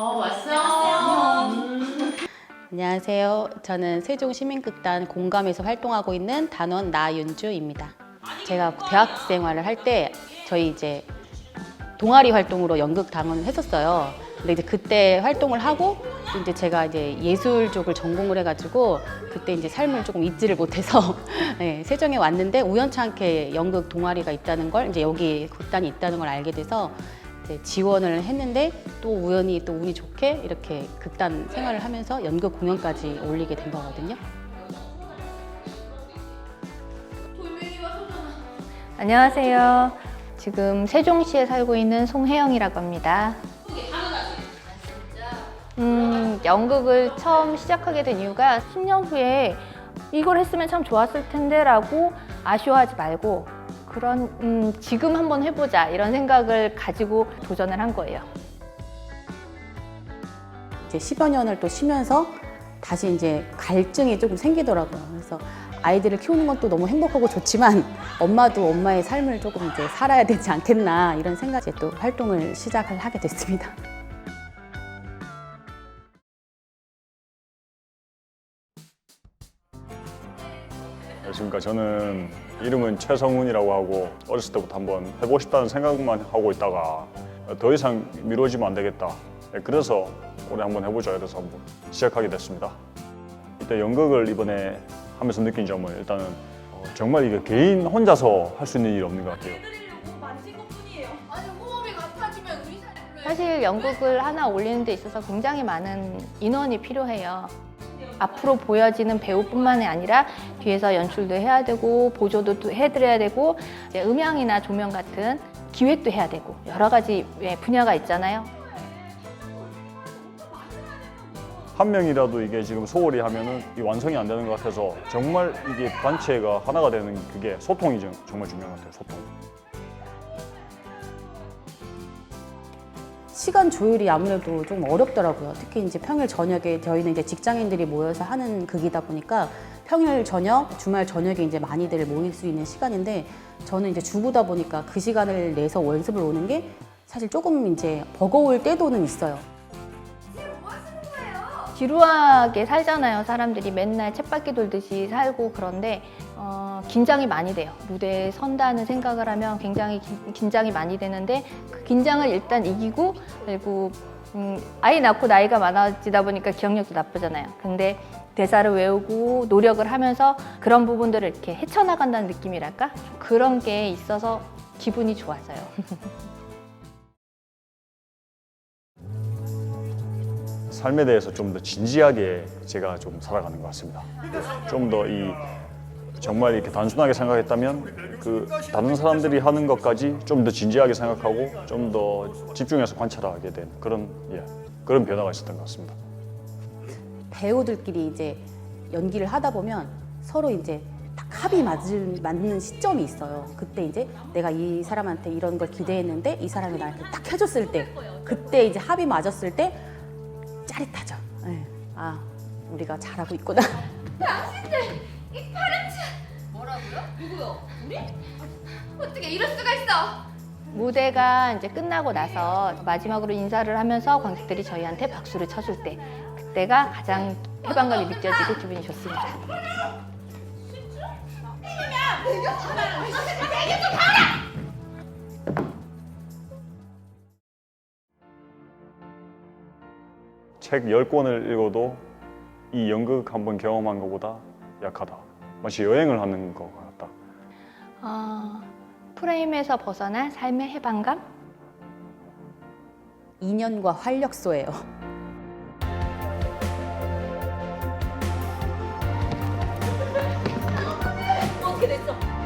어, 왔어. 안녕하세요. 저는 세종시민극단 공감에서 활동하고 있는 단원 나윤주입니다. 제가 대학 생활을 할 때 저희 이제 동아리 활동으로 연극 당원을 했었어요. 근데 이제 그때 활동을 하고 이제 제가 이제 예술 쪽을 전공을 해가지고 그때 이제 삶을 조금 잊지를 못해서 네, 세종에 왔는데 우연찮게 연극 동아리가 있다는 걸 이제 여기 극단이 있다는 걸 알게 돼서 이제 지원을 했는데 또 우연히 또 운이 좋게 이렇게 극단 생활을 하면서 연극 공연까지 올리게 된 거거든요. 안녕하세요. 지금 세종시에 살고 있는 송혜영이라고 합니다. 음, 연극을 처음 시작하게 된 이유가 10년 후에 이걸 했으면 참 좋았을 텐데 라고 아쉬워하지 말고 그런 음, 지금 한번 해보자 이런 생각을 가지고 도전을 한 거예요. 이제 10여 년을 또 쉬면서 다시 이제 갈증이 조금 생기더라고요. 그래서 아이들을 키우는 건또 너무 행복하고 좋지만 엄마도 엄마의 삶을 조금 이제 살아야 되지 않겠나 이런 생각에 또 활동을 시작을 하게 됐습니다. 안녕하십니까. 저는 이름은 최성훈이라고 하고 어렸을 때부터 한번 해보고 싶다는 생각만 하고 있다가 더 이상 미뤄지면 안 되겠다. 네, 그래서 올해 한번 해보자 이래서 한번 시작하게 됐습니다. 일단 연극을 이번에 하면서 느낀 점은 일단은 어, 정말 이게 개인 혼자서 할 수 있는 일이 없는 것 같아요. 불러요. 사실 연극을 하나 올리는 데 있어서 굉장히 많은 인원이 필요해요. 앞으로 보여지는 배우뿐만이 아니라 뒤에서 연출도 해야 되고 보조도 또 해드려야 되고 음향이나 조명 같은 기획도 해야 되고 여러 가지 예, 분야가 있잖아요. 한 명이라도 이게 지금 소홀히 하면은 이 완성이 안 되는 것 같아서 정말 이게 단체가 하나가 되는 그게 소통이 정- 정말 중요한 것 같아요. 소통. 시간 조율이 아무래도 좀 어렵더라고요. 특히 이제 평일 저녁에 저희는 이제 직장인들이 모여서 하는 극이다 보니까 평일 저녁, 주말 저녁에 이제 많이들 모일 수 있는 시간인데 저는 이제 주부다 보니까 그 시간을 내서 연습을 오는 게 사실 조금 이제 버거울 때도는 있어요. 지루하게 살잖아요. 사람들이 맨날 쳇바퀴 돌듯이 살고 그런데 어, 긴장이 많이 돼요. 무대에 선다는 생각을 하면 굉장히 기- 긴장이 많이 되는데 그 긴장을 일단 이기고 그리고 음, 아이 낳고 나이가 많아지다 보니까 기억력도 나쁘잖아요. 근데 대사를 외우고 노력을 하면서 그런 부분들을 이렇게 헤쳐나간다는 느낌이랄까? 좀 그런 게 있어서 기분이 좋아져요. 삶에 대해서 좀 더 진지하게 제가 좀 살아가는 것 같습니다. 좀 더 이 정말 이렇게 단순하게 생각했다면 그 다른 사람들이 하는 것까지 좀 더 진지하게 생각하고 좀 더 집중해서 관찰하게 된 그런 예 그런 변화가 있었던 것 같습니다. 배우들끼리 이제 연기를 하다 보면 서로 이제 딱 합이 맞을, 맞는 시점이 있어요. 그때 이제 내가 이 사람한테 이런 걸 기대했는데 이 사람이 나한테 딱 해줬을 때 그때 이제 합이 맞았을 때 짜릿하죠. 예. 아, 우리가 잘하고 있구나. 뭐라고요? 누구요? 우리? 어떻게 이럴 수가 있어? 무대가 이제 끝나고 나서 마지막으로 인사를 하면서 관객들이 저희한테 박수를 쳐줄 때 그때가 가장 해방감이 느껴지고 기분이 좋습니다. 책 10권을 읽어도 이 연극 한번 경험한 것보다 약하다. 마치 여행을 하는 것 같다. 어, 프레임에서 벗어난 삶의 해방감? 인연과 활력소예요. 어떻게 됐어?